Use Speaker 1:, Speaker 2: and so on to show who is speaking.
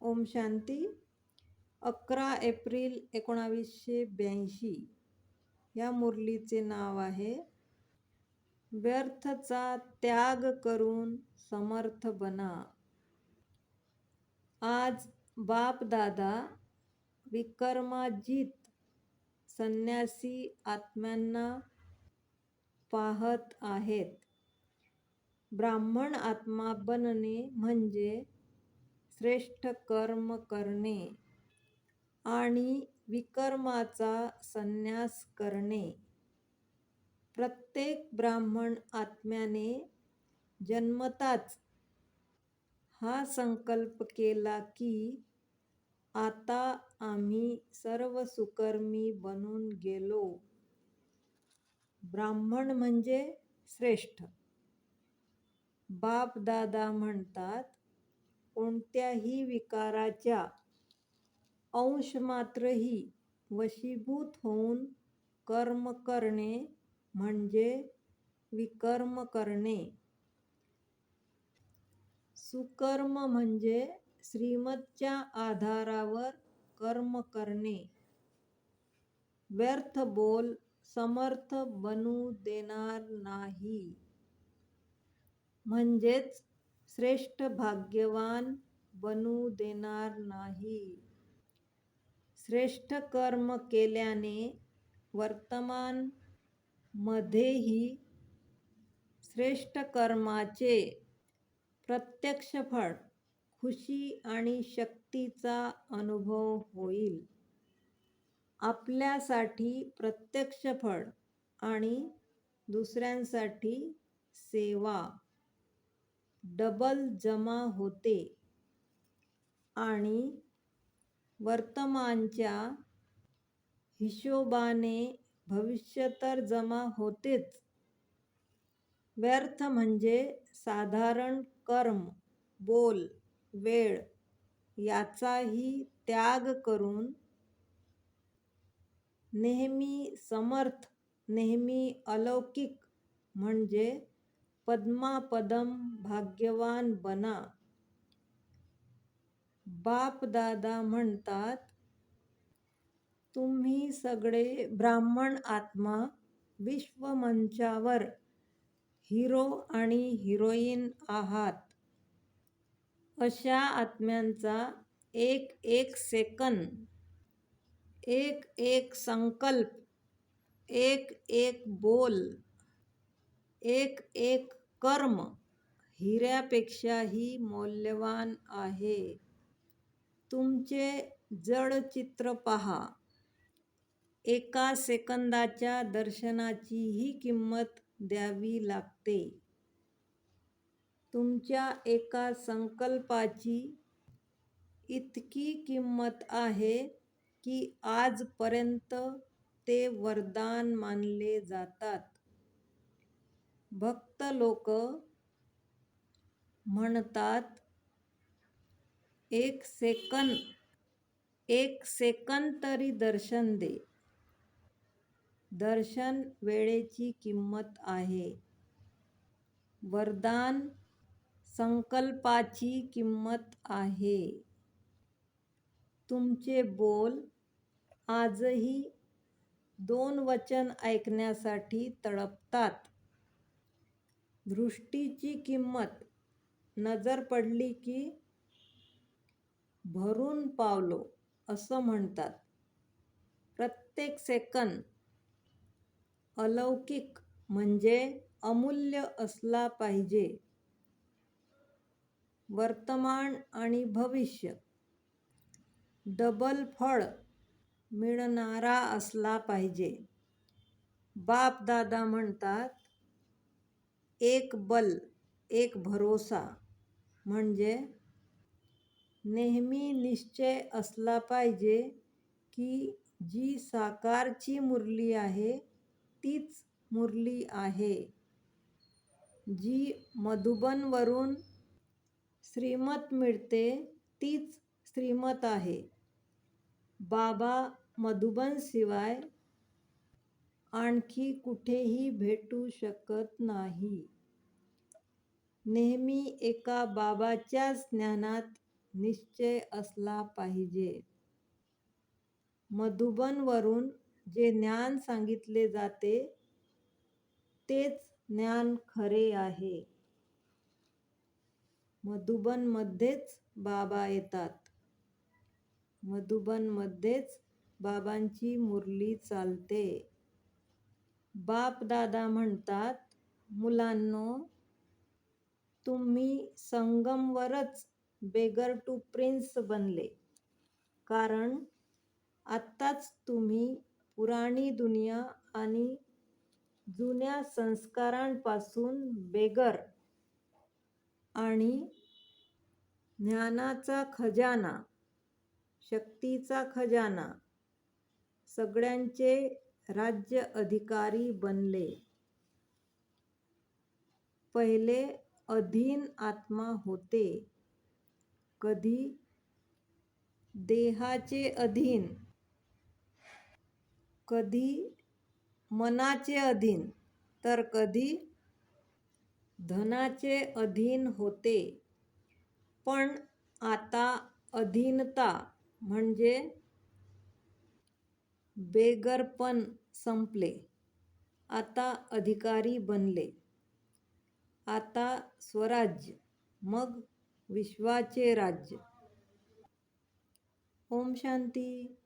Speaker 1: ओम शांती. अकरा एप्रिल एकोणावीसशे ब्याऐंशी. या मुरलीचे नाव आहे व्यर्थचा त्याग करून समर्थ बना. आज बाप दादा विकर्माजित संन्यासी आत्म्यांना पाहत आहेत. ब्राह्मण आत्मा बनणे म्हणजे श्रेष्ठ कर्म करणे आणि विकर्माचा संन्यास करणे. प्रत्येक ब्राह्मण आत्म्याने जन्मताच हा संकल्प केला की आता आम्ही सर्व सुकर्मी बनून गेलो. ब्राह्मण म्हणजे श्रेष्ठ. बाप दादा म्हणतात कोणत्याही विकाराच्या अंशमात्रही वशीभूत होऊन कर्म करणे म्हणजे विकर्म करणे. सुकर्म म्हणजे श्रीमतच्या आधारावर कर्म करणे. व्यर्थ बोल समर्थ बनू देणार नाही. म्हणजेच श्रेष्ठ भाग्यवान बनू देणार नाही. श्रेष्ठ कर्म केल्याने वर्तमान मध्येही श्रेष्ठ कर्माचे प्रत्यक्ष फळ खुशी आणि शक्तीचा अनुभव होईल. आपल्यासाठी प्रत्यक्ष फळ आणि दुसऱ्यांसाठी सेवा. डबल जमा होते. आणि वर्तमानच्या हिशोबाने भविष्य तर जमा होतेच. व्यर्थ म्हणजे साधारण कर्म बोल वेळ याचाही त्याग करून नेहमी समर्थ नेहमी अलौकिक म्हणजे पद्मापदम भाग्यवान बना. बाप दादा म्हणतात तुम्ही सगळे ब्राह्मण आत्मा विश्वमंचावर हिरो आणि हिरोईन आहात. अशा आत्म्यांचा एक एक सेकंद एक एक संकल्प एक एक बोल एक एक कर्म हिऱ्यापेक्षाही मौल्यवान आहे. तुमचे जड चित्र पहा. एका सेकंदाच्या दर्शनाचीही किंमत द्यावी लागते. तुमच्या एका संकल्पाची इतकी किंमत आहे की आजपर्यंत ते वरदान मानले जातात. भक्त लोक म्हणतात एक सेकंद एक सेकंद तरी दर्शन दे. दर्शन वेळेची किंमत आहे. वरदान संकल्पाची किंमत आहे. तुमचे बोल आजही दोन वचन ऐकण्यासाठी तळपतात दृष्टीची किंमत नजर पडली की भरून पावलो असं म्हणतात. प्रत्येक सेकंद अलौकिक म्हणजे अमूल्य असला पाहिजे. वर्तमान आणि भविष्य. डबल फळ मिळणारा असला पाहिजे. बाप दादा म्हणतात एक बल एक भरोसा म्हणजे नेहमी निश्चय असला पाहिजे की जी साकारची मुरली आहे तीच मुरली आहे. जी मधुबनवरून श्रीमत मिळते तीच श्रीमत आहे. बाबा मधुबनशिवाय आणखी कुठेही भेटू शकत नाही. नेहमी एका बाबाच्याच ज्ञानात निश्चय असला पाहिजे. मधुबनवरून जे ज्ञान सांगितले जाते तेच ज्ञान खरे आहे. मधुबनमध्येच बाबा येतात. मधुबनमध्येच बाबांची मुरली चालते. बाप दादा म्हणतात मुलांनो तुम्ही संगमवरच बेगर टू प्रिन्स बनले. कारण आत्ताच तुम्ही पुराणी दुनिया आणि जुन्या संस्कारांपासून बेगर आणि ज्ञानाचा खजाना शक्तीचा खजाना सगळ्यांचे राज्य अधिकारी बनले. पहिले अधीन आत्मा होते. कधी? देहाचे अधीन. कधी? मनाचे अधीन. तर कधी? धनाचे अधीन होते. पण आता अधीनता म्हणजे बेगरपण संपले. आता अधिकारी बनले. आता स्वराज्य मग विश्वाचे राज्य. ओम शांती.